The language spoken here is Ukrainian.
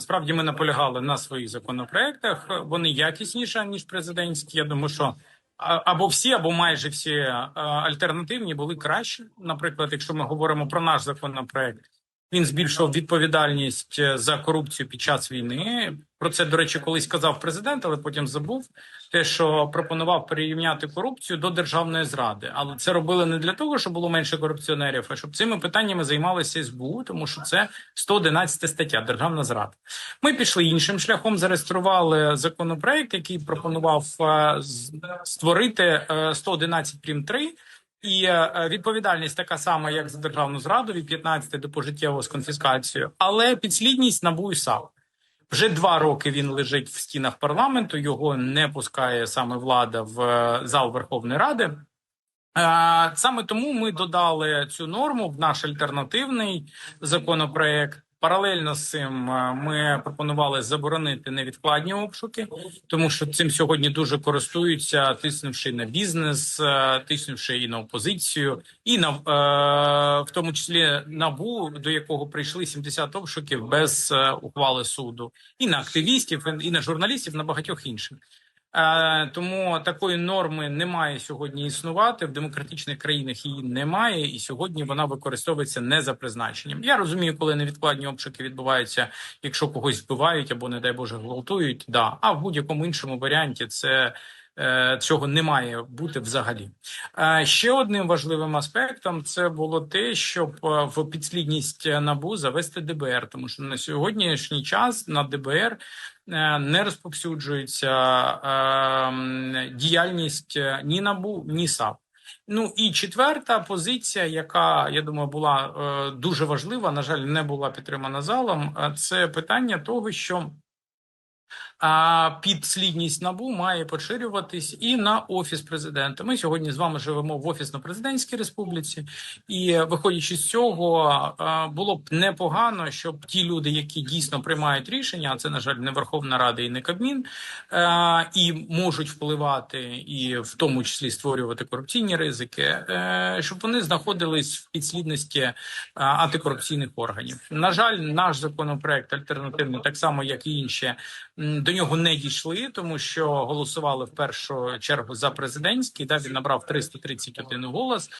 Справді ми наполягали на своїх законопроектах. Вони якісніші ніж президентські. Я думаю, що або всі, або майже всі е, альтернативні були кращі. Наприклад, якщо ми говоримо про наш законопроект, він збільшував відповідальність е, за корупцію під час війни. Про це, до речі, колись казав президент, але потім забув те, що пропонував перерівняти корупцію до державної зради. Але це робили не для того, щоб було менше корупціонерів, а щоб цими питаннями займалися СБУ, тому що це 111 стаття державна зрада. Ми пішли іншим шляхом, зареєстрували законопроект, який пропонував е, створити е, 111 прим. 3, і е, відповідальність така сама, як за державну зраду від 15 до пожиттєвого з конфіскацією, але підслідність НАБУ і. Вже два роки він лежить в стінах парламенту. Його не пускає саме влада в е, зал Верховної Ради. Е, Саме тому ми додали цю норму в наш альтернативний законопроект. Паралельно з цим е, ми пропонували заборонити невідкладні обшуки, тому що цим сьогодні дуже користуються, тиснувши на бізнес, е, тиснувши і на опозицію, і на е, в тому числі набу, до якого прийшли 70 обшуків без ухвали суду, і на активістів, і на журналістів, на багатьох інших. Е, тому такої норми не має сьогодні існувати в демократичних країнах. Її немає, і сьогодні вона використовується не за призначенням. Я розумію, коли невідкладні обшуки відбуваються, якщо когось вбивають або, не дай Боже, гвалтують. Да, а в будь-якому іншому варіанті це. Е, Цього не має бути взагалі. Е, Ще одним важливим аспектом це було те, щоб е, в підслідність набу завести ДБР, тому що на сьогоднішній час на ДБР не розповсюджується е, діяльність ні набу, ні САП. Ну і четверта позиція, яка я думаю була е, дуже важлива, на жаль, не була підтримана залом. Це питання того, що а підслідність набу має поширюватись і на офіс президента. Ми сьогодні з вами живемо в офісно-президентській республіці, і виходячи з цього, було б непогано, щоб ті люди, які дійсно приймають рішення, а це на жаль не Верховна Рада і не Кабмін, і можуть впливати, і в тому числі створювати корупційні ризики, е, щоб вони знаходились в підслідності антикорупційних органів. На жаль, наш законопроект альтернативний, так само як і інші, до нього не дійшли, тому що голосували в першу чергу за президентський. Да, він набрав 331 голос.